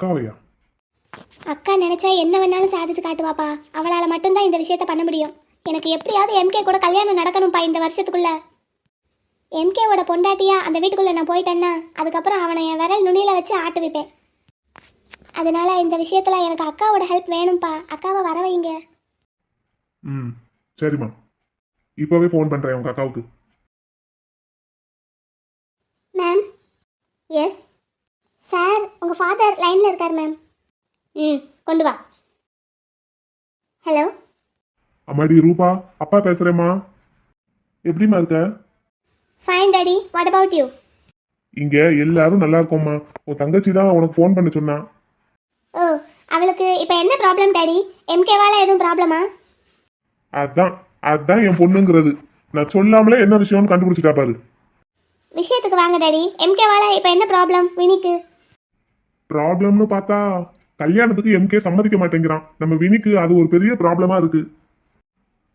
அக்காவையா? அக்கா நினைச்சா என்ன வேணாலும் சாதிச்சு காட்டுவாப்பா. அவளால் மட்டும்தான் இந்த விஷயத்த பண்ண முடியும். எனக்கு எப்படியாவது எம்கே கூட கல்யாணம் நடக்கணும்ப்பா இந்த வருஷத்துக்குள்ள. எம்கேவோட பொண்டாட்டியா அந்த வீட்டுக்குள்ள நான் போயிட்டேன்னா அதுக்கப்புறம் அவனை என் விரல் நுனியில வச்சு ஆட்டு வைப்பேன். அதனால இந்த விஷயத்துல எனக்கு அக்காவோட ஹெல்ப் வேணும்ப்பா. அக்காவை வர வைங்க. ம் சரிம்மா இப்போவே ஃபோன் பண்ணுறேன் உங்கள் அக்காவுக்கு. மேம் எஸ் சார் உங்கள் ஃபாதர் லைனில் இருக்கார் மேம் ம் கொண்டு வா. ஹலோ அம்மாடி ரூபா அப்பா பேசுகிறேம்மா எப்படிம்மா இருக்க? Fine daddy what about you இங்கே எல்லாரும் நல்லா இருக்கோம்மா. உன் தங்கச்சி தான் உனக்கு ஃபோன் பண்ண சொன்னா. ஓ அவளுக்கு இப்போ என்ன ப்ராப்ளம் டாடி எம்கேவால் எதுவும் ப்ராப்ளமா அதான் அதான் என் பொண்ணுங்கிறது. நான் சொல்லாமலே என்ன விஷயம்னு கண்டுபிடிச்சிட்டா பாரு. விஷயத்துக்கு வாங்க டாடி எம்கேவால் இப்போ என்ன ப்ராப்ளம் வினிக்கு? ப்ராப்ளம்னு பார்த்தா கல்யாணத்துக்கு எம்கே சம்மதிக்க மாட்டேங்கிறான். நம்ம வினிக்கு அது ஒரு பெரிய ப்ராப்ளமா இருக்கு.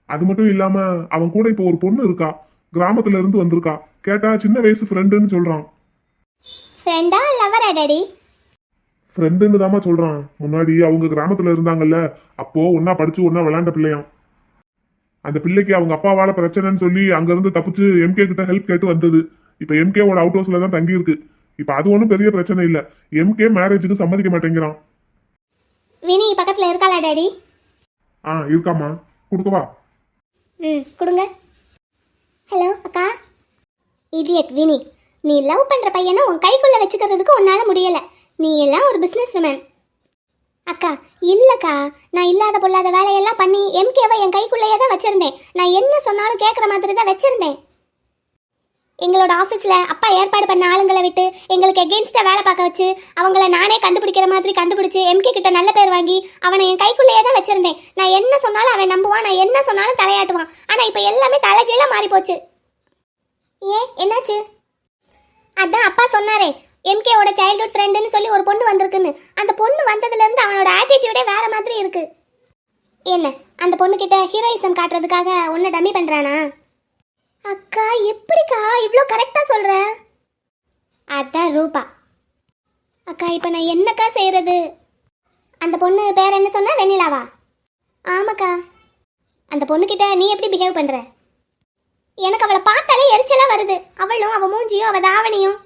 அது மட்டும் இல்லாம அவன் கூட இப்போ ஒரு பொண்ணு இருக்கா. கிராமத்துல இருந்து வந்திருக்கா. கேட்டா சின்ன வயசு ஃப்ரெண்டுன்னு சொல்றான். ஃப்ரெண்டா லவரா டாடி ஃப்ரெண்டுன்னு தாம்மா சொல்றான். முன்னாடி அவங்க கிராமத்துல இருந்தாங்கல்ல அப்போ ஒன்னா படிச்சு ஒன்னா விளையாண்ட பிள்ளையாம். அந்த பிள்ளைக்கு அவங்க அப்பாவால பிரச்சனைன்னு சொல்லி அங்க இருந்து தப்பிச்சு எம்கே கிட்ட ஹெல்ப் கேட்டு வந்தது. இப்ப எம்கேவோட அவுட் ஹவுஸ்ல தான் தங்கி இருக்கு இப்ப அது ஒன்றும் பெரிய பிரச்சனை இல்ல. எம்கே மேரேஜுக்கு சம்மதிக்க மாட்டேங்கிறான். வினி பக்கத்தில் இருக்காளா டாடி? ஆ இருக்காம்மா. கொடுக்கவா ம் கொடுங்க. ஹலோ அக்கா? இடியட் வினி. நீ லவ் பண்ணுற பையனை உன் கைக்குள்ளே வச்சுக்கிறதுக்கு உன்னால் முடியலை. நீ எல்லாம் ஒரு பிஸ்னஸ் உமன் அக்கா இல்லைக்கா. நான் இல்லாத பொல்லாத வேலையெல்லாம் பண்ணி எம்கேவை என் கைக்குள்ளேயே தான் வச்சுருந்தேன். நான் என்ன சொன்னாலும் கேட்குற மாதிரி தான் வச்சுருந்தேன். எங்களோட ஆஃபீஸில் அப்பா ஏற்பாடு பண்ண ஆளுங்களை விட்டு எங்களுக்கு எகெயின்ஸ்டாக வேலை பார்க்க வச்சு அவங்கள நானே கண்டுபிடிக்கிற மாதிரி கண்டுபிடிச்சி எம்கே கிட்ட நல்ல பேர் வாங்கி அவனை என் கைக்குள்ளேயே தான் வச்சுருந்தேன். நான் என்ன சொன்னாலும் அவன் நம்புவான் நான் என்ன சொன்னாலும் தலையாட்டுவான். ஆனால் இப்போ எல்லாமே தலைகீழாக மாறிப்போச்சு. ஏன் என்னாச்சு? அதான் அப்பா சொன்னாரே எம்கேவோட சைல்ட்ஹுட் ஃப்ரெண்டுன்னு சொல்லி ஒரு பொண்ணு வந்திருக்குன்னு. அந்த பொண்ணு வந்ததுலேருந்து அவனோட ஆட்டிடியூடே வேறு மாதிரி இருக்குது என்ன அந்த பொண்ணுக்கிட்ட ஹீரோயிசம் காட்டுறதுக்காக உன்னை டம்மி பண்ணுறானா அக்கா எப்படிக்கா இவ்வளோ கரெக்டாக சொல்கிற அதான் ரூபா. அக்கா இப்போ நான் என்னக்கா செய்கிறது அந்த பொண்ணு பேர் என்ன சொன்னால் வெண்ணிலாவா? ஆமாக்கா. அந்த பொண்ணுக்கிட்ட நீ எப்படி பிஹேவ் பண்ணுற எனக்கு அவளை பார்த்தாலே எரிச்சலாக வருது. அவளும் அவள் மூஞ்சியும் அவள் தாவணியும்.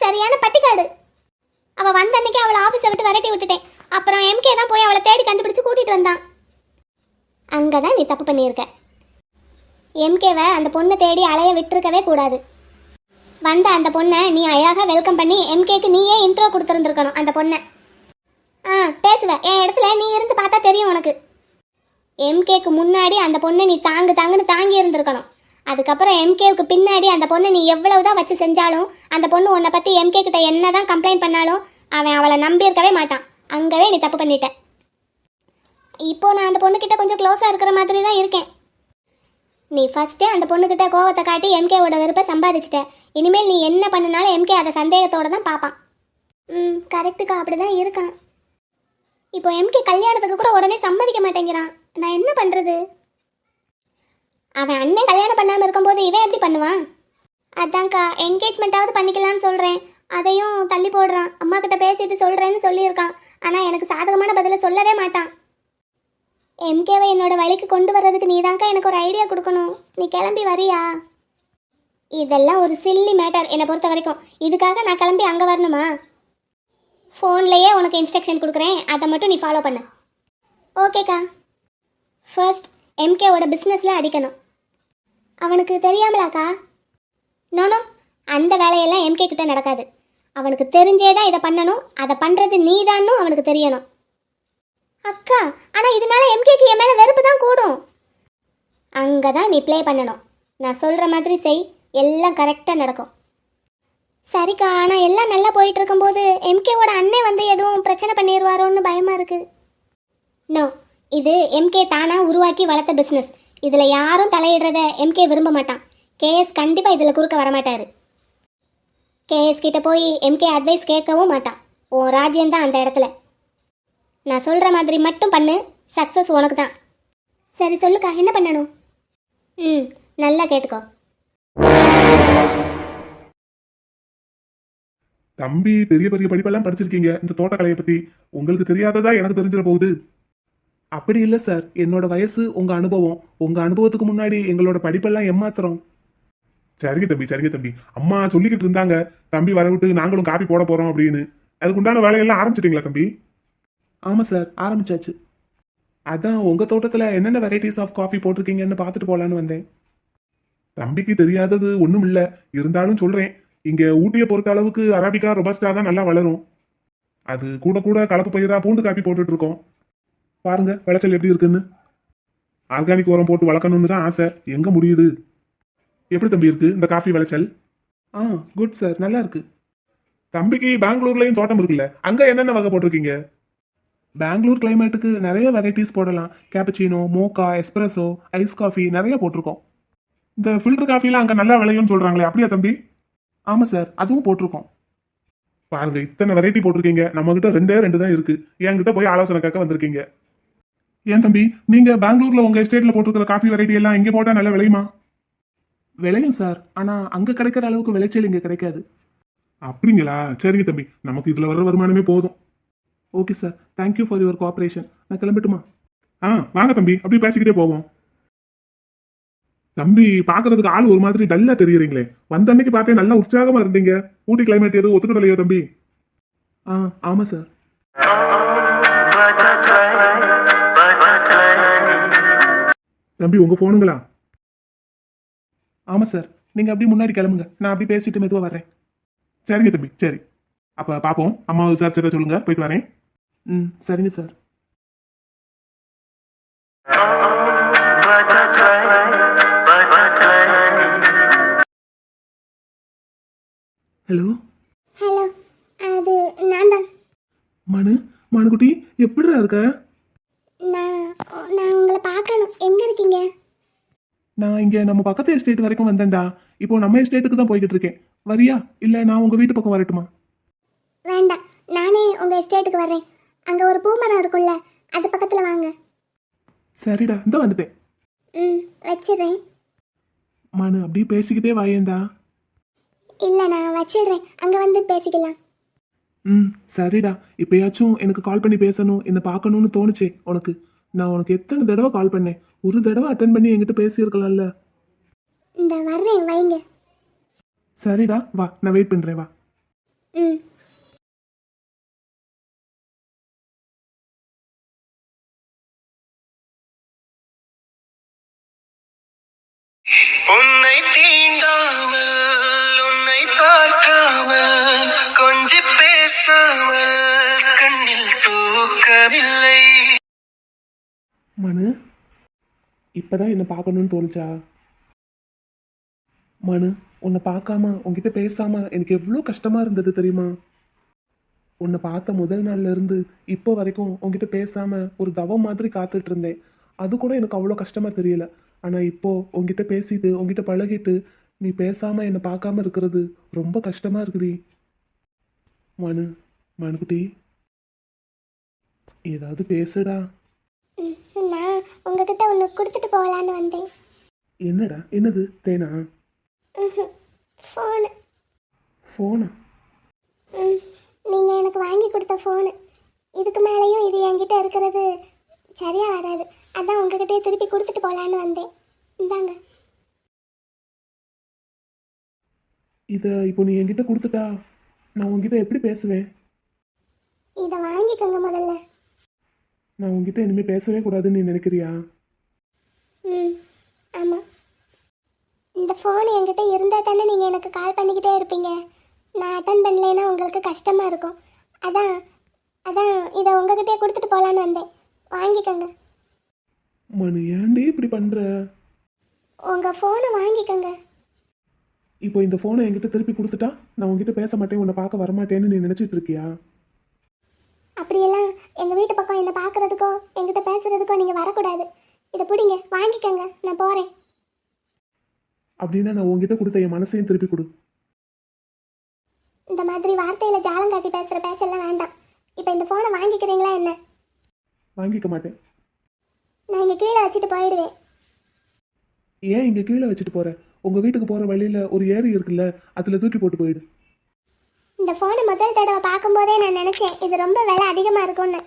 சரியான பட்டிக்காடு. அவள் வந்த அன்னைக்கு அவளை ஆஃபீஸை விட்டு விரட்டி விட்டுட்டேன். அப்புறம் எம்கே தான் போய் அவளை தேடி கண்டுபிடிச்சு கூட்டிகிட்டு வந்தான். அங்கே தான் நீ தப்பு பண்ணியிருக்க. எம்கேவை அந்த பொண்ணை தேடி அலைய விட்டுருக்கவே கூடாது. வந்த அந்த பொண்ணை நீ அழகாக வெல்கம் பண்ணி எம்கேக்கு நீயே இன்ட்ரோ கொடுத்துருந்துருக்கணும் அந்த பொண்ணை. ஆ பேசுவ. என் இடத்துல நீ இருந்து பார்த்தா தெரியும் உனக்கு. எம்கேக்கு முன்னாடி அந்த பொண்ணை நீ தாங்கு தாங்குன்னு தாங்கி இருந்திருக்கணும். அதுக்கப்புறம் எம்கேவுக்கு பின்னாடி அந்த பொண்ணை நீ எவ்வளவு தான் வச்சு செஞ்சாலும் அந்த பொண்ணு உன்னை பற்றி எம்கே கிட்ட என்ன தான் கம்ப்ளைண்ட் பண்ணாலும் அவன் அவளை நம்பியிருக்கவே மாட்டான். அங்கவே நீ தப்பு பண்ணிட்ட. இப்போ நான் அந்த பொண்ணுக்கிட்ட கொஞ்சம் க்ளோஸாக இருக்கிற மாதிரி தான் இருக்கேன். நீ ஃபஸ்ட்டே அந்த பொண்ணுக்கிட்ட கோவத்தை காட்டி எம்கேவோட வெறுப்பை சம்பாதிச்சிட்ட. இனிமேல் நீ என்ன பண்ணினாலும் எம்கே அதை சந்தேகத்தோடு தான் பார்ப்பான். ம் கரெக்டுக்கா அப்படி தான் இருக்கான். இப்போ எம்கே கல்யாணத்துக்கு கூட உடனே சம்மதிக்க மாட்டேங்கிறான். நான் என்ன பண்ணுறது அவன் அண்ணன் கல்யாணம் பண்ணாமல் இருக்கும்போது இவன் எப்படி பண்ணுவான்? அதான்க்கா என்கேஜ்மெண்ட்டாவது பண்ணிக்கலாம்னு சொல்கிறேன் அதையும் தள்ளி போடுறான். அம்மா கிட்ட பேசிட்டு சொல்கிறேன்னு சொல்லியிருக்கான். ஆனால் எனக்கு சாதகமான பதிலை சொல்லவே மாட்டான். எம்கேவை என்னோட வழிக்கு கொண்டு வர்றதுக்கு நீ எனக்கு ஒரு ஐடியா கொடுக்கணும். நீ கிளம்பி வரியா? இதெல்லாம் ஒரு சில்லி மேட்டர் என்னை பொறுத்த வரைக்கும். இதுக்காக நான் கிளம்பி அங்கே வரணுமா? ஃபோன்லேயே உனக்கு இன்ஸ்ட்ரக்ஷன் கொடுக்குறேன். அதை மட்டும் நீ ஃபாலோ பண்ணு. ஓகேக்கா ஃபர்ஸ்ட் எம்கேவோட பிஸ்னஸில் அடிக்கணும். அவனுக்கு தெரியாமலாக்கா? நோனோ அந்த வேலையெல்லாம் எம்கே கிட்ட நடக்காது. அவனுக்கு தெரிஞ்சே தான் இதை பண்ணணும். அதை பண்ணுறது நீ அவனுக்கு தெரியணும். அக்கா ஆனால் இதனால எம்கேக்கு என் மேலே வெறுப்பு தான் கூடும். அங்கே தான் நீ ப்ளே பண்ணணும். நான் சொல்கிற மாதிரி செய். எல்லாம் கரெக்டாக நடக்கும். சரிக்கா ஆனால் எல்லாம் நல்லா போயிட்டு இருக்கும்போது எம்கேவோட அண்ணே வந்து எதுவும் பிரச்சனை பண்ணிடுவாரோன்னு பயமாக இருக்கு. நோ இது எம்கே தானாக உருவாக்கி வளர்த்த பிஸ்னஸ் இதில் யாரும் தலையிடுறத எம்கே விரும்ப மாட்டான். கேஎஸ் கண்டிப்பாக இதில் குறுக்க வரமாட்டார். கேஎஸ் கிட்ட போய் எம்கே அட்வைஸ் கேட்கவும் மாட்டான். ஓ ராஜ்யம் தான் அந்த இடத்துல. நான் சொல்கிற மாதிரி மட்டும் பண்ணு. சக்ஸஸ் உனக்கு தான் சரி சொல்லுக்கா. என்ன பண்ணணும்? ம் நல்லா கேட்டுக்கோ. தம்பி பெரிய பெரிய படிப்பெல்லாம் படிச்சிருக்கீங்க. இந்த தோட்டக்கலையை பத்தி உங்களுக்கு தெரியாததா எனக்கு தெரிஞ்சிட போகுது. அப்படி இல்லை சார் என்னோட வயசு உங்க அனுபவம். உங்க அனுபவத்துக்கு முன்னாடி எங்களோட படிப்பெல்லாம் ஏமாத்திரம் சரிங்க தம்பி சரிங்க தம்பி. அம்மா சொல்லிக்கிட்டு இருந்தாங்க தம்பி வர விட்டு நாங்களும் காப்பி போட போறோம் அப்படின்னு. அதுக்கு உண்டான வேலையெல்லாம் ஆரம்பிச்சிட்டீங்களா தம்பி? ஆமாம் சார் ஆரம்பிச்சாச்சு. அதான் உங்கள் தோட்டத்தில் என்னென்ன வெரைட்டிஸ் ஆஃப் காஃபி போட்டிருக்கீங்கன்னு பார்த்துட்டு போலான்னு வந்தேன். தம்பிக்கு தெரியாதது ஒன்றும் இல்லை. இருந்தாலும் சொல்கிறேன் இங்கே ஊட்டியை பொறுத்த அளவுக்கு அரபிக்கா ரொபஸ்டா தான் நல்லா வளரும். அது கூட கூட கலப்பு பயிராக பூண்டு காப்பி போட்டுட்ருக்கோம். பாருங்க விளைச்சல் எப்படி இருக்குன்னு. ஆர்கானிக் உரம் போட்டு வளர்க்கணும்னு தான் ஆசை. எங்கே முடியுது? எப்படி தம்பி இருக்கு இந்த காஃபி விளைச்சல்? ஆ குட் சார் நல்லா இருக்கு. தம்பிக்கு பெங்களூர்லேயும் தோட்டம் இருக்குல்ல அங்கே என்னென்ன வகை போட்டிருக்கீங்க? பெங்களூர் கிளைமேட்டுக்கு நிறைய வெரைட்டிஸ் போடலாம். Cappuccino mocha espresso ice coffee நிறைய போட்டிருக்கோம். இந்த ஃபில்டர் காஃபிலாம் அங்கே நல்லா விளையும்னு சொல்கிறாங்களே அப்படியா தம்பி? ஆமாம் சார் அதுவும் போட்டிருக்கோம். பாருங்க இத்தனை வெரைட்டி போட்டிருக்கீங்க. நம்மகிட்ட ரெண்டே ரெண்டு தான் இருக்குது என்கிட்ட போய் ஆலோசனை கேட்க வந்திருக்கீங்க. ஏன் தம்பி நீங்கள் பெங்களூரில் உங்கள் எஸ்டேட்டில் போட்டிருக்கிற காஃபி வெரைட்டி எல்லாம் இங்கே போட்டால் நல்லா விளையுமா? விளையும் சார் ஆனால் அங்கே கிடைக்கிற அளவுக்கு விளைச்சல் இங்கே கிடைக்காது. அப்படிங்களா? சரிங்க தம்பி நமக்கு இதில் வர வருமானமே போதும். Okay sir thank you for your cooperation நான் கிளம்பட்டுமா? ஆ வாங்க தம்பி. அப்படி பேசிக்கிட்டே போவோம். தம்பி பார்க்கறதுக்கு ஆள் ஒரு மாதிரி டல்லா தெரியுறீங்களே. வந்த அன்னைக்கு பார்த்தே நல்லா உற்சாகமா இருந்தீங்க. ஊட்டி கிளைமேட் எதுவும் ஒத்துக்கிடலையோ தம்பி? ஆ ஆமா சார் தம்பி உங்க போனுங்களா ஆமா சார் நீங்க அப்படியே முன்னாடி கிளம்புங்க. நான் அப்படியே பேசிட்டு மெதுவாக வர்றேன். சரிங்க தம்பி சரி. அப்போ பார்ப்போம் அம்மா விசாரிச்சதை சொல்லுங்கள் போயிட்டு வரேன். ம் சரிங்க சார். ஹலோ? ஹலோ அது நான் தான். மனு மனுக்குட்டி எப்படிடா இருக்க? நான் நான் உங்களை பார்க்கணும். எங்கே இருக்கீங்க? நான் இங்க நம்ம பக்கத்து எஸ்டேட் வரைக்கும் வந்தேன்டா. இப்போ நம்ம எஸ்டேட்டுக்கு தான் போய்கிட்டு இருக்கேன். வரியா? இல்ல நான் உங்க வீட்டு பக்கம் வரட்டுமா? வேண்டாம். நானே உங்கள் எஸ்டேட்டுக்கு வர்றேன். அங்கே ஒரு பூமரம் இருக்கும்ல அது பக்கத்தில் வாங்க. சரிடா இந்த வந்துட்டேன். ம் வச்சிடுறேன். மனு அப்படியே பேசிக்கிட்டே வாயேண்டா. இல்லை நான் வச்சிடுறேன். அங்கே வந்து பேசிக்கலாம். ம் சரிடா. இப்பயாச்சும் எனக்கு கால் பண்ணி பேசணும் என்னை பார்க்கணும்னு தோணுச்சே உனக்கு. நான் உனக்கு எத்தனை தடவை கால் பண்ணேன்? ஒரு தடவை அட்டன் பண்ணி என்கிட்ட பேசியிருக்கலாம்ல. இந்த வர்றேன் வைங்க. சரிடா வா நான் வெயிட் பண்ணுறேன் வா. ம். தூக்கமில்லை மனு இப்பதான் என்னை பார்க்கணும்னு தோணுச்சா? மனு உன்னை பார்க்காம உன்கிட்ட பேசாம எனக்கு எவ்வளோ கஷ்டமா இருந்தது தெரியுமா? உன்னை பார்த்த முதல் நாள்ல இருந்து இப்போ வரைக்கும் உன்கிட்ட பேசாம ஒரு தவம் மாதிரி காத்துட்டு இருந்தேன். அது கூட எனக்கு அவ்வளோ கஷ்டமா தெரியல. ஆனா இப்போ உன்கிட்ட பேசிட்டு உன்கிட்ட பழகிட்டு நீ பேசாம என்னை பார்க்காம இருக்கிறது ரொம்ப கஷ்டமா இருக்குடி. மனு மனுக்குட்டி. ஏதாவது பேசுடா. நான் உங்ககிட்ட ஒன்று கொடுத்துட்டு போகலான்னு வந்தேன். என்னடா என்னது தேனா? ஃபோனு. ஃபோனா? நீங்கள் எனக்கு வாங்கி கொடுத்த ஃபோனு. இதுக்கு மேலேயும் இது என்கிட்ட இருக்கிறது சரியாக வராது. அதான் உங்ககிட்டயே திருப்பி கொடுத்துட்டு போகலான்னு வந்தேன். இந்தாங்க. இதை இப்போ நீ என்கிட்ட கொடுத்துட்டா நான் உன்கிட்ட எப்படி பேசுவேன்? இதை வாங்கிக்கோங்க முதல்ல. நான் உன்கிட்ட இனிமேல் பேசவே கூடாதுன்னு நீ நினைக்கிறியா? ம் ஆமாம் இந்த ஃபோன் என்கிட்ட இருந்தால் தானே நீங்கள் எனக்கு கால் பண்ணிக்கிட்டே இருப்பீங்க. நான் அட்டன் பண்ணலைன்னா உங்களுக்கு கஷ்டமாக இருக்கும். அதான் அதான் இதை உங்ககிட்டயே கொடுத்துட்டு போகலான்னு வந்தேன். வாங்கிக்கோங்க. மனு ஏன்டே இப்படி பண்ணுற உங்கள் ஃபோனை வாங்கிக்கோங்க. இப்போ இந்த ஃபோனை என்கிட்ட திருப்பி கொடுத்துட்டா? நான் உன்கிட்ட பேச மாட்டேன் உன்னை பார்க்க வரமாட்டேன்னு நீ நினச்சிட்டு இருக்கியா? அப்படியெல்லாம் எங்கள் வீட்டு பக்கம் என்னை பார்க்குறதுக்கோ என்கிட்ட பேசுகிறதுக்கோ நீங்கள் வரக்கூடாது. இதை பிடிங்க வாங்கிக்கோங்க நான் போகிறேன் அப்படின்னா நான் உன்கிட்ட கொடுத்த என் மனசையும் திருப்பி கொடு. இந்த மாதிரி வார்த்தையில் ஜாலம் காட்டி பேசுகிற பேச்செல்லாம் வேண்டாம். இப்போ இந்த ஃபோனை வாங்கிக்கிறீங்களா என்ன? வாங்கிக்க மாட்டேன். நான் இங்கே கீழே வச்சுட்டு போயிடுவேன். ஏன் இங்கே கீழே வச்சுட்டு போற? உங்கள் வீட்டுக்கு போகிற வழியில் ஒரு ஏரி இருக்குல்ல அதில் தூக்கி போட்டு போயிடு. இந்த ஃபோனை முதல் தடவை பார்க்கும்போதே நான் நினச்சேன் இது ரொம்ப விலை அதிகமாக இருக்கும்னு.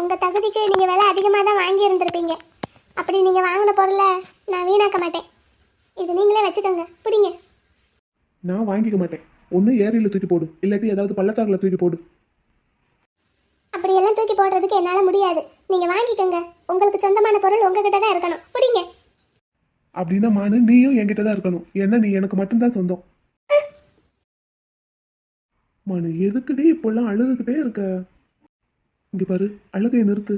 உங்கள் தகுதிக்கு நீங்கள் விலை அதிகமாக தான் வாங்கி இருந்திருப்பீங்க அப்படி நீங்கள் வாங்கின பொருளை நான் வீணாக்க மாட்டேன். இது நீங்களே வச்சுக்கோங்க. பிடிங்க. நான் வாங்கிக்க மாட்டேன். ஒன்று ஏரியில் தூக்கி போடு. இல்லாட்டி ஏதாவது பள்ளத்தாக்கில் தூக்கி போடு. அப்படியெல்லாம் தூக்கி போடுறதுக்கு என்னால் முடியாது. நீங்கள் வாங்கிக்கோங்க. உங்களுக்கு சொந்தமான பொருள் உங்ககிட்ட தான் இருக்கணும். பிடிங்க. அப்படின்னா மானு நீயும் என்கிட்ட தான் இருக்கணும். ஏன்னா நீ எனக்கு மட்டும்தான் சொந்தம். மானு எதுக்குடி இப்பெல்லாம் அழுதுகிட்டே இருக்க? இங்க பாரு அழுகையை நிறுத்து.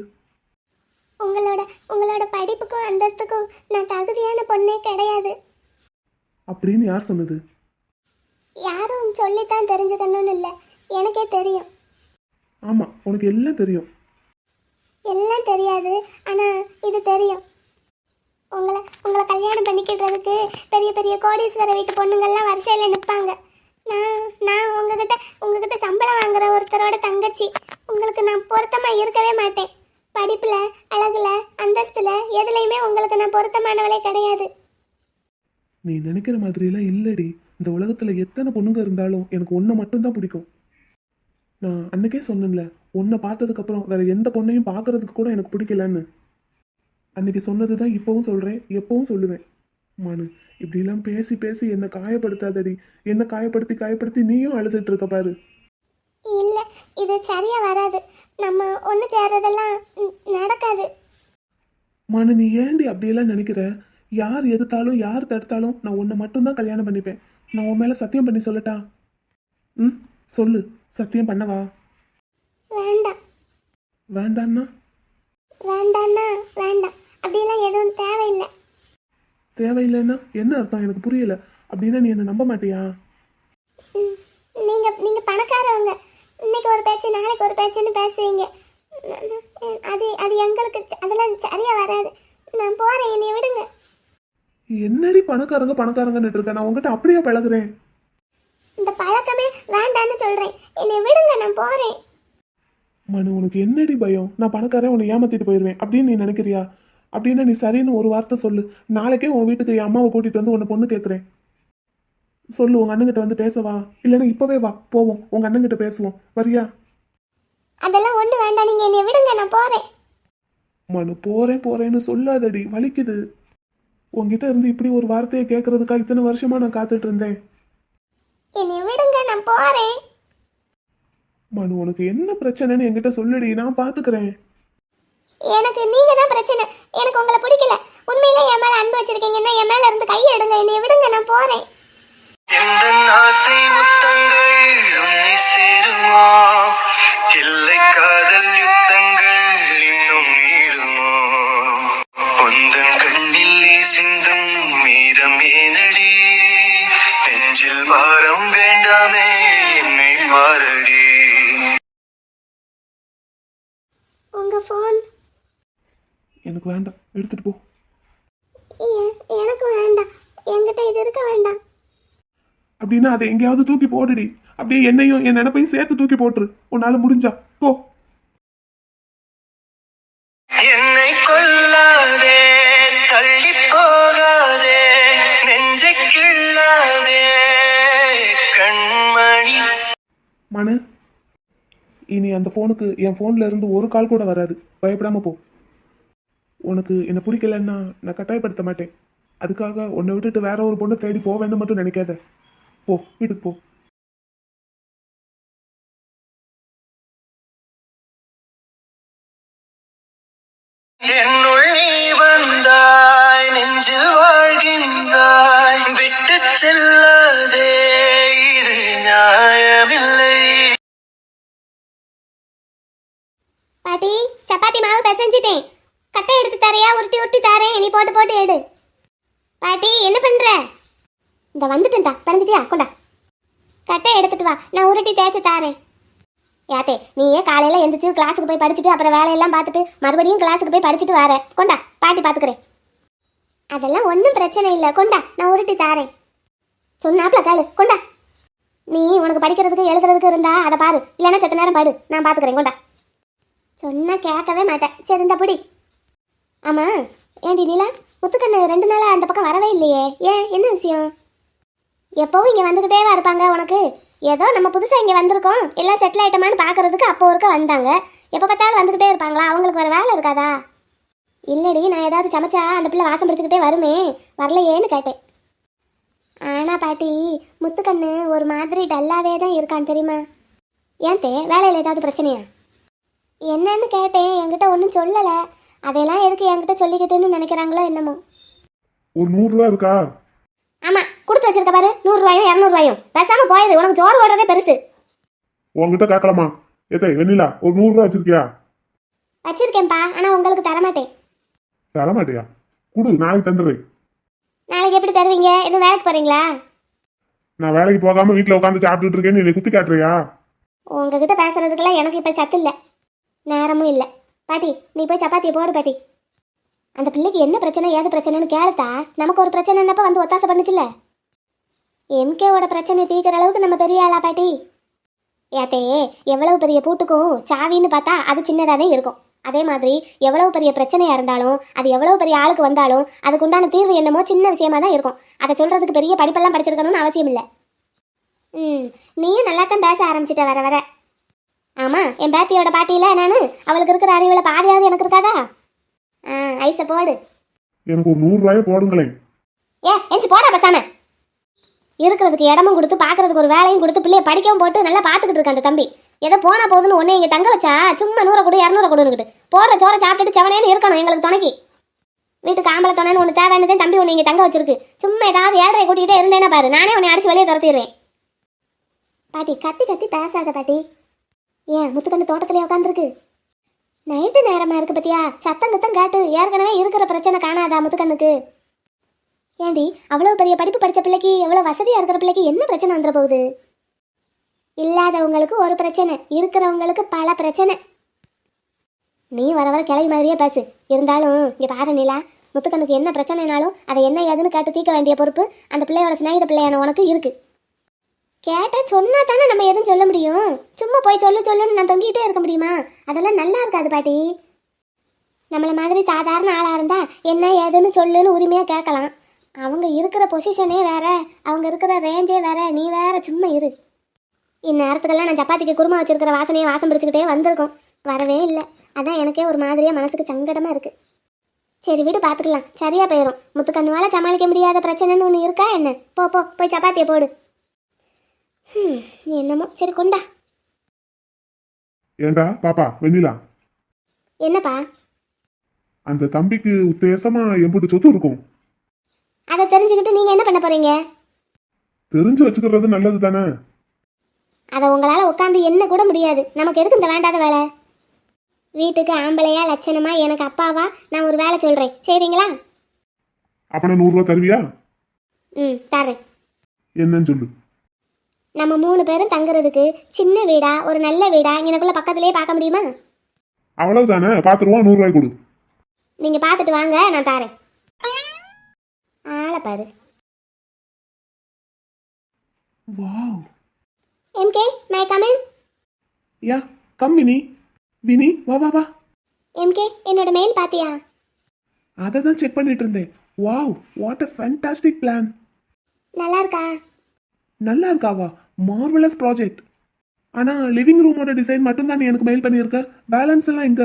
உங்களோட உங்களோட படிப்புக்கும் அந்தஸ்துக்கும் நான் தகுதியான பொண்ணே கிடையாது. அப்படின்னு யார் சொன்னது? யாரும் சொல்லித்தான் தெரிஞ்சுக்கணும்னு இல்லை. எனக்கே தெரியும். ஆமா உனக்கு எல்லாம் தெரியும். எல்லாம் தெரியாது ஆனால் இது தெரியும். உங்களை உங்களை கல்யாணம் பண்ணிக்கிடுறதுக்கு பெரிய பெரிய கோடீஸ்வர வீட்டு பொண்ணுங்கள்லாம் வரிசையில் நிற்பாங்க நான் நான் உங்ககிட்ட உங்ககிட்ட சம்பளம் வாங்குற ஒருத்தரோட தங்கச்சி. உங்களுக்கு நான் பொருத்தமாக இருக்கவே மாட்டேன். படிப்பில் அழகில் அந்தஸ்தில் எதுலேயுமே உங்களுக்கு நான் பொருத்தமானவளே கிடையாது. நீ நினைக்கிற மாதிரிலாம் இல்லடி. இந்த உலகத்தில் எத்தனை பொண்ணுங்க இருந்தாலும் எனக்கு ஒன்றை மட்டும்தான் பிடிக்கும். நான் அன்னைக்கே சொன்னேன்ல உன்னை பார்த்ததுக்கப்புறம் வேறு வேற எந்த பொண்ணையும் பார்க்கறதுக்கு கூட எனக்கு பிடிக்கலன்னு. அன்னைக்கு சொன்னது தான் இப்போவும் சொல்கிறேன் எப்போவும் சொல்லுவேன். மனு இப்படிலாம் பேசி பேசி என்னை காயப்படுத்தாதடி. என்னை காயப்படுத்தி காயப்படுத்தி நீயும் அழுதுட்டு இருக்க பாரு. இல்லை இது சரியாக வராது. நம்ம ஒன்று சேர்றதெல்லாம் நடக்காது. மனு நீ ஏண்டி அப்படியெல்லாம் நினைக்கிற? யார் எதிர்த்தாலும் யார் தடுத்தாலும் நான் உன்னை மட்டும்தான் கல்யாணம் பண்ணிப்பேன். நான் உன் மேலே சத்தியம் பண்ணி சொல்லட்டா? ம் சொல்லு. சத்தியம் பண்ணவா? வேண்டாம். வேண்டான்னா? வேண்டான்னா வேண்டாம். அப்படியெல்லாம் எதுவும் தேவையில்லை. தேவையில்லைன்னா என்ன அர்த்தம்? எனக்கு புரியல. அப்படின்னா நீ என்ன நம்ப மாட்டியா? நீங்க நீங்க பணக்காரவங்க. இன்னைக்கு ஒரு பேச்சு நாளைக்கு ஒரு பேச்சுன்னு பேசுவீங்க அது அது எங்களுக்கு அதெல்லாம் சரியா வராது. நான் போறேன் என்னைய விடுங்க. என்னடி பணக்காரங்க பணக்காரங்கன்னு இருக்க? நான் உங்ககிட்ட அப்படியே பழகுறேன். இந்த பழக்கமே வேண்டான்னு சொல்றேன். என்னைய விடுங்க நான் போறேன். மனு உனக்கு என்னடி பயம்? நான் பணக்காரன் உன்னை ஏமாத்திட்டு போயிடுவேன் அப்படின்னு நீ நினைக்கிறியா? அப்படின்னா நீ சரின்னு ஒரு வார்த்தை சொல்லு. நாளைக்கே உன் வீட்டுக்கு என் அம்மாவை கூட்டிட்டு வந்து உன்னை பொண்ணு கேட்குறேன் சொல்லு உங்க அண்ணங்கிட்ட வந்து பேசவா இல்லைன்னா இப்பவே வா. போவோம். உங்க அண்ணங்கிட்ட பேசுவோம். வரியா? அதெல்லாம் ஒண்ணு வேண்டாம். நீங்க என்னைய விடுங்க. நான் போறேன். மனு போறேன் போறேன்னு சொல்லாதடி. வலிக்குது. உன்கிட்ட இருந்து இப்படி ஒரு வார்த்தையை கேட்கறதுக்கா இத்தனை வருஷமா நான் காத்துட்டு இருந்தேன்? என்னைய விடுங்க. நான் போறேன். மனு உனக்கு என்ன பிரச்சனைன்னு என்கிட்ட சொல்லுடி. நான் பாத்துக்கிறேன். எனக்கு நீங்க தான் பிரச்சனை. எனக்கு உங்களை பிடிக்கல. உண்மையிலே என் மேல அன்பு வச்சிருக்கீங்கன்னா என் மேல இருந்து கையை எடுங்க. என்னைய விடுங்க நான் போறேன். இல்லை காதல் யுத்தங்கள் இன்னும் உந்தன் கண்ணில் சிந்தும் மீரம் ஏனடி நெஞ்சில் பாரம் வேண்டாமே என்னை மாறடி. உங்க ஃபோன் எனக்கு வேண்டாம். எடுத்துட்டு போ. எனக்கு வேண்டாம். என்கிட்ட இது இருக்க வேண்டாம். அப்படின்னா அதை எங்கேயாவது தூக்கி போடுடி. அப்படியே என்னையும் என் நினைப்பையும் சேர்த்து தூக்கி போட்டுரு. உன்னால முடிஞ்சா. போ. என்னை கொல்லாதே தள்ளி போகாதே நெஞ்சை கிள்ளாதே கண்மணி. மனு இனி அந்த ஃபோனுக்கு என் ஃபோன்ல இருந்து ஒரு கால் கூட வராது. பயப்படாம போ. உனக்கு என்னை பிடிக்கலன்னா நான் கட்டாயப்படுத்த மாட்டேன். அதுக்காக உன்னை விட்டுட்டு வேற ஒரு பொண்ணை தேடி போவேன்னு மட்டும் நினைக்காத. போ வீட்டுக்கு போ. என்னுள் நீ வந்தாய் நெஞ்சில் வாழ்கின்றாய் விட்டு செல்லாதே இது நியாயமில்லை. பாட்டி சப்பாத்தி மாவு பிசைஞ்சிட்டேன். கட்டை எடுத்து தரையா உருட்டி உருட்டி தாரேன். நீ போட்டு போட்டு எடு. பாட்டி என்ன பண்ற? இந்த வந்துட்டேன்டா பிணைஞ்சிட்டியா கொண்டா. கட்டை எடுத்துட்டு வா. நான் உருட்டி தேய்ச்சி தாரேன். யாத்தே நீயே காலையில் எந்திரிச்சு கிளாஸுக்கு போய் படிச்சுட்டு அப்புறம் வேலையெல்லாம் பார்த்துட்டு மறுபடியும் கிளாஸுக்கு போய் படிச்சுட்டு வர. கொண்டா பாட்டி பார்த்துக்கிறேன் அதெல்லாம் ஒன்றும் பிரச்சனை இல்லை. கொண்டா நான் உருட்டி தாரேன். சொன்னாப்ல கேளு. கொண்டா. நீ உனக்கு படிக்கிறதுக்கு எழுதுறதுக்கு இருந்தா அதை பாரு. இல்லைன்னா செத்த நேரம் பாடு. நான் பார்த்துக்கிறேன் கொண்டா. சொன்னால் கேட்கவே மாட்டேன். சரி இந்த பிடி. ஆமாம் ஏண்டி நிலா முத்துக்கண்ணு ரெண்டு நாளாக அந்த பக்கம் வரவே இல்லையே. ஏன்? என்ன விஷயம்? எப்போவும் இங்கே வந்துக்கிட்டேவா இருப்பாங்க உனக்கு. ஏதோ நம்ம புதுசாக இங்கே வந்திருக்கோம். எல்லாம் செட்டில் ஆயிட்டோமான்னு பார்க்கறதுக்கு அப்போ ஒருக்க வந்தாங்க. எப்போ பார்த்தாலும் வந்துக்கிட்டே இருப்பாங்களா? அவங்களுக்கு வேறு வேலை இருக்காதா? இல்லடி நான் ஏதாவது சமைச்சா அந்த பிள்ளை வாசம் பிடிச்சிக்கிட்டே வருமே. வரலையேன்னு கேட்டேன். ஆனா பாட்டி முத்துக்கண்ணு ஒரு மாதிரி டல்லாவே தான் இருக்கான் தெரியுமா? ஏன் தே வேலையில் ஏதாவது பிரச்சனையா? என்னன்னு கேட்டேன். என்கிட்ட ஒன்றும் சொல்லலை. அதையெல்லாம் எதுக்கு என்கிட்ட சொல்லிக்கிட்டுன்னு நினைக்கிறாங்களோ என்னமோ. ஒரு நூறு ரூபா இருக்கா? ஆமாம் கொடுத்து வச்சிருக்க பாரு நூறுரூவாயும் இரநூறுவாயும் பேசாமல் போயிடு உனக்கு சோறு ஓடுறதே பெருசு. உன்கிட்ட கேட்கலாமா? ஏத்தே வெண்ணிலா ஒரு நூறு ரூபா வச்சிருக்கியா? வச்சிருக்கேன்ப்பா ஆனால் உங்களுக்கு தரமாட்டேன். தர மாட்டியா குடு நாளைக்கு தந்துடுறேன். நாளைக்கு எப்படி தருவீங்க? எதுவும் வேலைக்கு போகிறீங்களா நான் வேலைக்கு போகாம வீட்டில் உட்காந்து சாப்பிட்டுட்டு இருக்கேன்னு என்னை குத்தி காட்டுறியா? உங்ககிட்ட பேசுறதுக்கெல்லாம் எனக்கு இப்போ சத்து இல்லை. நேரமும் இல்லை. பாட்டி நீ போய் சப்பாத்தியை போடு பாட்டி. அந்த பிள்ளைக்கு என்ன பிரச்சனை ஏது பிரச்சனைன்னு கேளுத்தா. நமக்கு ஒரு பிரச்சனைன்னப்ப வந்து ஒத்தாசை பண்ணுச்சுல்ல எம்கேவோட பிரச்சனை தீக்கிற அளவுக்கு நம்ம பெரிய ஆளா பாட்டி. ஏத்தே எவ்வளவு பெரிய பூட்டுக்கும் சாவின்னு பார்த்தா அது சின்னதாக இருக்கும். அதே மாதிரி எவ்வளவு பெரிய பிரச்சனையாக இருந்தாலும் அது எவ்வளவு பெரிய ஆளுக்கு வந்தாலும் அதுக்கு உண்டான தீர்வு என்னமோ சின்ன விஷயமா தான் இருக்கும். அதை சொல்கிறதுக்கு பெரிய படிப்பெல்லாம் படிச்சிருக்கணும்னு அவசியம் இல்லை ம் நீயும் நல்லா தான் பேச ஆரம்பிச்சிட்ட வர வர. ஆமாம் என் பேத்தியோட பாட்டியில் நான். அவளுக்கு இருக்கிற அறிவில் பாதியாவது எனக்கு இருக்காதா? ஆ ஐஸை போடு. எனக்கு ஒரு நூறு ரூபாயை போடுங்களேன் ஏ எஞ்சி போடா பேசாம. இருக்கிறதுக்கு இடமும் கொடுத்து பார்க்கறதுக்கு ஒரு வேலையும் கொடுத்து பிள்ளைய படிக்கவும் போட்டு நல்லா பார்த்துக்கிட்டு இருக்க அந்த தம்பி. ஏதோ போனா போதுன்னு ஒன்னே இங்கே தங்க வச்சா சும்மா நூறை கொடு இரநூறு கொடுன்னுக்கிட்டு போடுற சோறை சாப்பிட்டுட்டு செவனேன்னு இருக்கணும் எங்களுக்கு துணைக்கு. வீட்டுக்கு ஆம்பளை துணைன்னு ஒன்று தேவையானதே தம்பி ஒன்று இங்கே தங்க வச்சிருக்கு. சும்மா ஏதாவது ஏழரை கூட்டிகிட்டே இருந்தேன்னா பாரு. நானே உன்னை அடிச்சு வெளியே துரத்திடுவேன். பாட்டி கத்தி கத்தி பேசாத பாட்டி. ஏன் முத்துக்கண்ணு தோட்டத்திலே உட்காந்துருக்கு நைட்டு நேரமா இருக்கு பத்தியா? சத்தம் கத்தம் காட்டு. ஏற்கனவே இருக்கிற பிரச்சனை காணாதா முத்துக்கண்ணுக்கு? ஏண்டி அவ்வளோ பெரிய படிப்பு படித்த பிள்ளைக்கு எவ்வளோ வசதியாக இருக்கிற பிள்ளைக்கு என்ன பிரச்சனை வந்துட போகுது? இல்லாதவங்களுக்கு ஒரு பிரச்சனை இருக்கிறவங்களுக்கு பல பிரச்சனை. நீ வர வர கிளவி மாதிரியே பேசு. இருந்தாலும் இங்கே பாரு நிலா முத்துக்கண்ணுக்கு என்ன பிரச்சனைனாலும் அதை என்ன ஏதுன்னு கேட்டு தீர்க்க வேண்டிய பொறுப்பு அந்த பிள்ளையோட சிநேகித பிள்ளையான உனக்கு இருக்குது கேட்டால் சொன்னா தானே நம்ம எதுவும் சொல்ல முடியும்? சும்மா போய் சொல்லு சொல்லுன்னு நான் தொங்கிட்டே இருக்க முடியுமா? அதெல்லாம் நல்லா இருக்காது பாட்டி. நம்மளை மாதிரி சாதாரண ஆளாக இருந்தால் என்ன ஏதுன்னு சொல்லுன்னு உரிமையாக கேட்கலாம். அவங்க இருக்கிற பொசிஷனே வேற அவங்க இருக்கிற ரேஞ்சே வேற நீ வேற சும்மா இரு. இந்நேரத்துக்கெல்லாம் நான் சப்பாத்திக்கு குருமா வச்சிருக்கிற வாசனையை வாசம் பிடிச்சிக்கிட்டே வந்திருக்கோம். வரவே இல்லை. அதான் எனக்கே ஒரு மாதிரியாக மனசுக்கு சங்கடமாக இருக்குது சரி வீடு பார்த்துக்கலாம் சரியாக போயிடும் முத்துக்கண்ணுவால சமாளிக்க முடியாத பிரச்சனைன்னு ஒன்று இருக்கா என்ன? போ போ போய் சப்பாத்தியை போடு. ஹம், என்னமோ சரி கொண்டா ஏண்டா பாப்பா வெண்ணிலா என்னப்பா அந்த தம்பிக்கு உத்தேசமா எம்புட்டு சொத்து இருக்கும் அதை தெரிஞ்சுக்கிட்டு நீங்கள் என்ன பண்ண போகிறீங்க தெரிஞ்சு வச்சுக்கிறது நல்லது தானே அதை உங்களால் உட்காந்து என்ன கூட முடியாது நமக்கு எதுக்கு இந்த வேண்டாத வேலை வீட்டுக்கு ஆம்பளையா லட்சணமா எனக்கு அப்பாவா நான் ஒரு வேலை சொல்கிறேன் சரிங்களா அப்பனா நூறு ரூபா தருவியா ம் தரேன் என்னன்னு சொல்லு நம்ம மூணு பேரும் தங்குறதுக்கு சின்ன வீடா ஒரு நல்ல வீடா இங்கனக்குள்ள பக்கத்துலேயே பார்க்க முடியுமா? அவ்வளவுதானே? பாத்துருவோம் நூறு ரூபாய் கொடு. நீங்கள் பார்த்துட்டு வாங்க நான் தரேன். ஆளை பாரு. வாவ். எம்கே மை கமெண்ட் யா கம் வினி. வினி வா வா வா. எம்கே என்னோட மெயில் பார்த்தியா? அதை தான் செக் பண்ணிட்டு இருந்தேன். Wow what a fantastic plan நல்லா இருக்கா நல்லா இருக்காவா மார்வலஸ் ப்ராஜெக்ட் ஆனால் லிவிங் ரூமோட டிசைன் மட்டும் தான் எனக்கு மெயில் பண்ணியிருக்க பேலன்ஸ் எல்லாம் எங்க?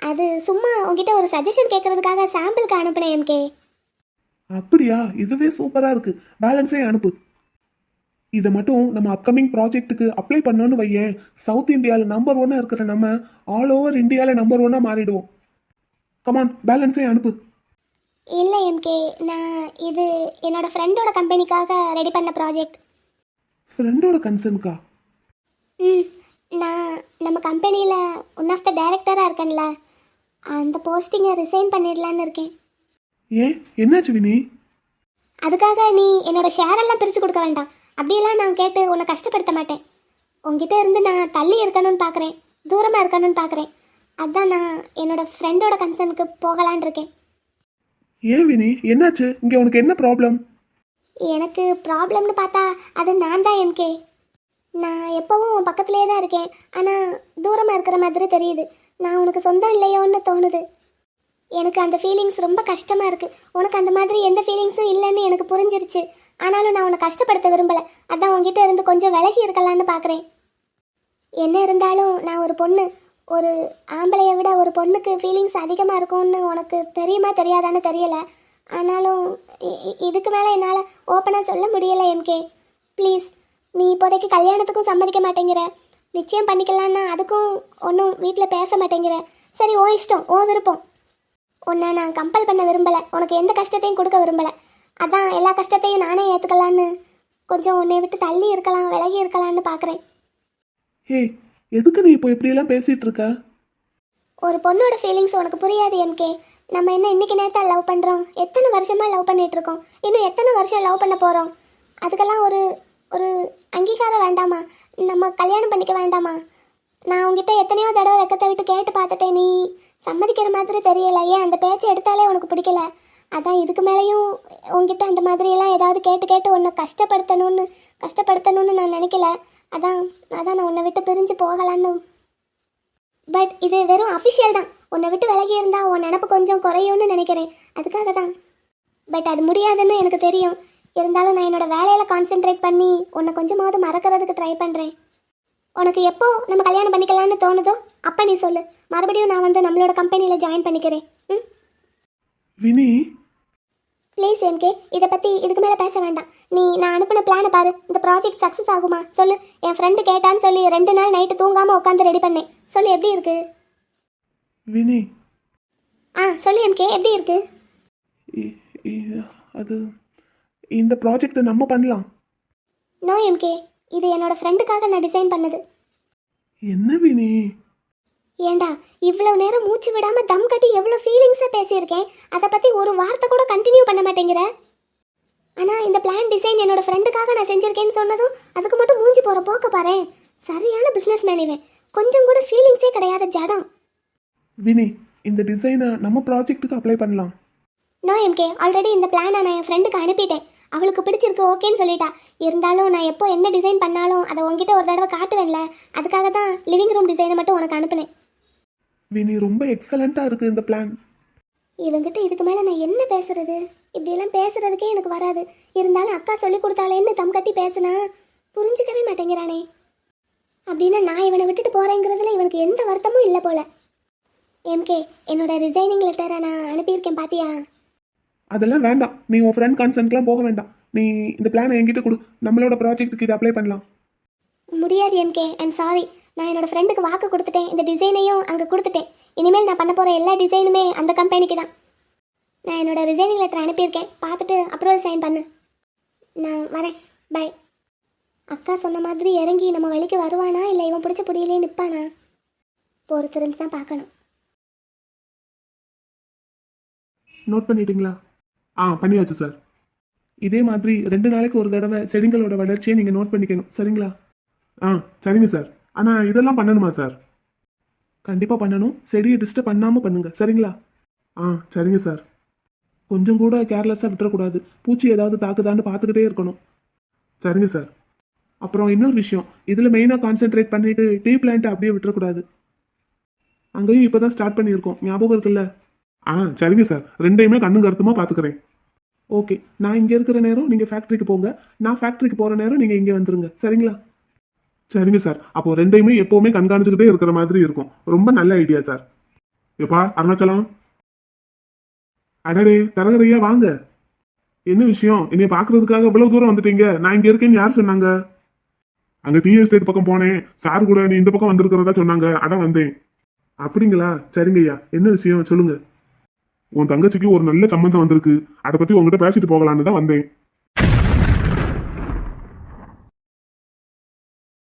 அது சும்மா உங்ககிட்ட ஒரு சஜஷன் கேட்கறதுக்காக சாம்பிளுக்கு அனுப்பினேன் எம்கே அப்படியா? இதுவே சூப்பராக இருக்கு. பேலன்ஸே அனுப்பு. இதை மட்டும் நம்ம அப்கமிங் ப்ராஜெக்ட்டுக்கு அப்ளை பண்ணோன்னு வையேன். சவுத் இந்தியாவில் நம்பர் ஒன்னாக இருக்கிற நம்ம ஆல் ஓவர் இந்தியாவில் நம்பர் ஒன்னாக மாறிடுவோம். கமான் பேலன்ஸே அனுப்பு. இல்லை எம்கே நான் இது என்னோட ஃப்ரெண்டோட கம்பெனிக்காக ரெடி பண்ண ப்ராஜெக்ட் ஃப்ரெண்டோட கன்சர்னுக்கா ம் நான் நம்ம கம்பெனியில் ஒன் ஆஃப் த டைரக்டராக இருக்கேன்ல. அந்த போஸ்டிங்கை ரிசைன் பண்ணிடலான்னு இருக்கேன். ஏன்? என்னாச்சு வினி? அதுக்காக நீ என்னோட ஷேர் எல்லாம் பிரித்து கொடுக்க வேண்டாம். அப்படியெல்லாம் நான் கேட்டு உன்னை கஷ்டப்படுத்த மாட்டேன். உங்ககிட்ட இருந்து நான் தள்ளி இருக்கணும்னு பார்க்குறேன் தூரமாக இருக்கணும்னு பார்க்குறேன் அதான் நான் என்னோட ஃப்ரெண்டோட கன்சர்னுக்கு போகலான் இருக்கேன். ஏன் வினி? என்னாச்சு? இங்கே உனக்கு என்ன ப்ராப்ளம் எனக்கு ப்ராப்ளம்னு பார்த்தா அது நான் தான் எம்கே நான் எப்போவும் உன் பக்கத்துலேயே தான் இருக்கேன். ஆனால் தூரமாக இருக்கிற மாதிரி தெரியுது. நான் உனக்கு சொந்தம் இல்லையோன்னு தோணுது. எனக்கு அந்த ஃபீலிங்ஸ் ரொம்ப கஷ்டமாக இருக்குது உனக்கு அந்த மாதிரி எந்த ஃபீலிங்ஸும் இல்லைன்னு எனக்கு புரிஞ்சிருச்சு. ஆனாலும் நான் உன்னை கஷ்டப்படுத்த விரும்பலை. அதான் உங்ககிட்ட இருந்து கொஞ்சம் விலகி இருக்கலான்னு பார்க்குறேன் என்ன இருந்தாலும் நான் ஒரு பொண்ணு. ஒரு ஆம்பளையை விட ஒரு பொண்ணுக்கு ஃபீலிங்ஸ் அதிகமாக இருக்கும்னு உனக்கு தெரியுமா தெரியாதான்னு தெரியலை. ஆனாலும் இதுக்கு மேலே என்னால் ஓப்பனாக சொல்ல முடியலை எம்கே ப்ளீஸ் நீ இப்போதைக்கு கல்யாணத்துக்கும் சம்மதிக்க மாட்டேங்கிற. நிச்சயம் பண்ணிக்கலான்னா அதுக்கும் ஒன்றும் வீட்டில் பேச மாட்டேங்கிற. சரி ஓ இஷ்டம் ஓ விருப்பம். உன்னை நான் கம்பல் பண்ண விரும்பலை. உனக்கு எந்த கஷ்டத்தையும் கொடுக்க விரும்பலை. அதான் எல்லா கஷ்டத்தையும் நானே ஏற்றுக்கலான்னு கொஞ்சம் உன்னை விட்டு தள்ளி இருக்கலாம் விலகி இருக்கலான்னு பார்க்குறேன் ஹே எதுக்கு நீ இப்போ இப்படியெல்லாம் பேசிட்டு இருக்க? ஒரு பொண்ணோட ஃபீலிங்ஸ் உனக்கு புரியாது எம்கே நம்ம என்ன இன்னைக்கு நேரத்தா லவ் பண்ணுறோம் எத்தனை வருஷமாக லவ் பண்ணிகிட்ருக்கோம் இருக்கோம்? இன்னும் எத்தனை வருஷம் லவ் பண்ண போகிறோம் அதுக்கெல்லாம் ஒரு ஒரு அங்கீகாரம் வேண்டாமா? நம்ம கல்யாணம் பண்ணிக்க வேண்டாமா? நான் உங்ககிட்ட எத்தனையோ தடவை வெக்கத்தை விட்டு கேட்டு பார்த்துட்டேன் நீ. சம்மதிக்கிற மாதிரி தெரியல. ஏன் அந்த பேச்சை எடுத்தாலே உனக்கு பிடிக்கல? அதான் இதுக்கு மேலேயும் உங்ககிட்ட அந்த மாதிரியெல்லாம் ஏதாவது கேட்டு கேட்டு உன்னை கஷ்டப்படுத்தணும்னு கஷ்டப்படுத்தணும்னு நான் நினைக்கல. அதான் அதான் நான் உன்னை விட்டு பிரிஞ்சு போகலான்னு. பட் இது வெறும் அஃபிஷியல் தான். உன்னை விட்டு விலகி இருந்தா உன் நினப்பு கொஞ்சம் குறையும்னு நினைக்கிறேன். அதுக்காக தான் பட் அது முடியாதுன்னு எனக்கு தெரியும். இருந்தாலும் நான் என்னோட வேலையில் கான்சென்ட்ரேட் பண்ணி உன்னை கொஞ்சமாவது மறக்கிறதுக்கு ட்ரை பண்ணுறேன் உனக்கு எப்போ நம்ம கல்யாணம் பண்ணிக்கலாம்னு தோணுதோ அப்போ நீ சொல்லு. மறுபடியும் நான் வந்து நம்மளோட கம்பெனியில் ஜாயின் பண்ணிக்கிறேன். ம்? வினி? ப்ளீஸ் எம்கே இதை பற்றி இதுக்கு மேலே பேச வேண்டாம். நீ நான் அனுப்பின பிளானை பாரு. இந்த ப்ராஜெக்ட் சக்ஸஸ் ஆகுமா? சொல்லு. என் ஃப்ரெண்டு கேட்டான்னு சொல்லி ரெண்டு நாள் நைட்டு தூங்காமல் உட்காந்து ரெடி பண்ணேன். சொல்லு எப்படி இருக்கு? வினி. ஆ சொல்லு எம்கே எப்படி இருக்கு? இ- இ- அது இந்த ப்ராஜெக்டை நம்ம பண்ணலாம். நோ எம்கே இது என்னோட ஃப்ரெண்டுக்காக நான் டிசைன் பண்ணது. என்ன வினி? ஏண்டா இவ்வளோ நேரம் மூச்சு விடாம தம் கட்டி எவ்வளோ ஃபீலிங்ஸாக பேசியிருக்கேன்? அதை பற்றி ஒரு வார்த்தை கூட கண்டினியூ பண்ண மாட்டேங்கிற. ஆனால் இந்த பிளான் டிசைன் என்னோட ஃப்ரெண்டுக்காக நான் செஞ்சிருக்கேன்னு சொன்னதும் அதுக்கு மட்டும் மூஞ்சி போகிற போக்க பாரு சரியான பிஸ்னஸ் இவன். கொஞ்சம் கூட ஃபீலிங்ஸே கிடையாத ஜடம். வினி இந்த டிசைனை நம்ம ப்ராஜெக்ட்டுக்கு அப்ளை பண்ணலாம். நோ எம்கே ஆல்ரெடி இந்த பிளானை நான் என் ஃப்ரெண்டுக்கு அனுப்பிட்டேன். அவளுக்கு பிடிச்சிருக்கு ஓகேன்னு சொல்லிட்டா. இருந்தாலும் நான் எப்போ என்ன டிசைன் பண்ணாலும் அதை உங்ககிட்ட ஒரு தடவை காட்டுவேன்ல. அதுக்காக தான் லிவிங் ரூம் டிசைனை மட்டும் உனக்கு அனுப்பினேன். வினி ரொம்ப எக்ஸலண்ட்டாக இருக்குது இந்த பிளான் இவங்கிட்ட இதுக்கு மேலே நான் என்ன பேசுறது? இப்படியெல்லாம் பேசுறதுக்கே எனக்கு வராது. இருந்தாலும் அக்கா சொல்லி கொடுத்தாலேன்னு தம் கட்டி பேசுனா புரிஞ்சுக்கவே மாட்டேங்கிறானே. அப்படின்னா நான் இவனை விட்டுட்டு போறேங்கிறதுல இவனுக்கு எந்த வருத்தமும் இல்லை போல. எம்கே என்னோட ரிசைனிங் லெட்டரை நான் அனுப்பியிருக்கேன் பாத்தியா? அதெல்லாம் வேண்டாம். நீ உன் ஃப்ரெண்ட் கன்சென்ட்லாம் போக வேண்டாம். நீ இந்த பிளானை என்கிட்ட கொடு. நம்மளோட ப்ராஜெக்ட்டுக்கு இதை அப்ளை பண்ணலாம். முடியாது எம்கே. ஐம் சாரி நான் என்னோட ஃப்ரெண்டுக்கு வாக்கு கொடுத்துட்டேன். இந்த டிசைனையும் அங்கே கொடுத்துட்டேன். இனிமேல் நான் பண்ண போகிற எல்லா டிசைனுமே அந்த கம்பெனிக்கு தான். நான் என்னோட ரிசைனிங் லெட்டர் அனுப்பியிருக்கேன். பார்த்துட்டு அப்ரூவல் சைன் பண்ணு. நான் வரேன். பை அக்கா சொன்ன மாதிரி இறங்கி நம்ம வழிக்கு வருவானா? இல்லை இவன் பிடிச்ச புடியிலே நிற்பானா பொறுத்திருந்து தான் பார்க்கணும். நோட் பண்ணிட்டீங்களா ஆ பண்ணியாச்சு சார் இதே மாதிரி ரெண்டு நாளைக்கு ஒரு தடவை செடிங்களோட வளர்ச்சியை நீங்கள் நோட் பண்ணிக்கணும். சரிங்களா? ஆ சரிங்க சார் ஆனால் இதெல்லாம் பண்ணணுமா சார் கண்டிப்பாக பண்ணணும். செடியை டிஸ்டர்ப் பண்ணாமல் பண்ணுங்க. சரிங்களா? ஆ சரிங்க சார் கொஞ்சம் கூட கேர்லெஸ்ஸாக விட்டுறக்கூடாது. பூச்சி ஏதாவது தாக்குதான்னு பார்த்துக்கிட்டே இருக்கணும். சரிங்க சார் அப்புறம் இன்னொரு விஷயம். இதில் மெயினாக கான்சென்ட்ரேட் பண்ணிவிட்டு டீ பிளான்ட்டை அப்படியே விட்டுறக்கூடாது. அங்கேயும் இப்போ தான் ஸ்டார்ட் பண்ணியிருக்கோம். ஞாபகம் இருக்குல்ல? ஆ சரிங்க சார். ரெண்டையுமே கண்ணும் கருத்துமா பார்த்துக்கிறேன் ஓகே நான் இங்கே இருக்கிற நேரம் நீங்கள் ஃபேக்ட்ரிக்கு போங்க. நான் ஃபேக்ட்ரிக்கு போகிற நேரம் நீங்கள் இங்கே வந்துருங்க. சரிங்களா? சரிங்க சார். அப்போ ரெண்டையுமே எப்பவுமே கண்காணிச்சுக்கிட்டே இருக்கிற மாதிரி இருக்கும். ரொம்ப நல்ல ஐடியா சார். எப்பா அருணாச்சலம்? அடடே தரகரையா வாங்க. என்ன விஷயம்? என்னை பாக்குறதுக்காக இவ்வளவு தூரம் வந்துட்டீங்க. நான் இங்க இருக்கேன்னு யார் சொன்னாங்க? அங்க டி எஸ்டேட் பக்கம் போனேன். சார் கூட நீ இந்த பக்கம் வந்திருக்கிறதா சொன்னாங்க. அதான் வந்தேன். அப்படிங்களா? சரிங்க ஐயா. என்ன விஷயம்? சொல்லுங்க. உன் தங்கச்சிக்கு ஒரு நல்ல சம்மந்தம் வந்திருக்கு. அதை பத்தி உங்ககிட்ட பேசிட்டு போகலான்னு தான் வந்தேன்.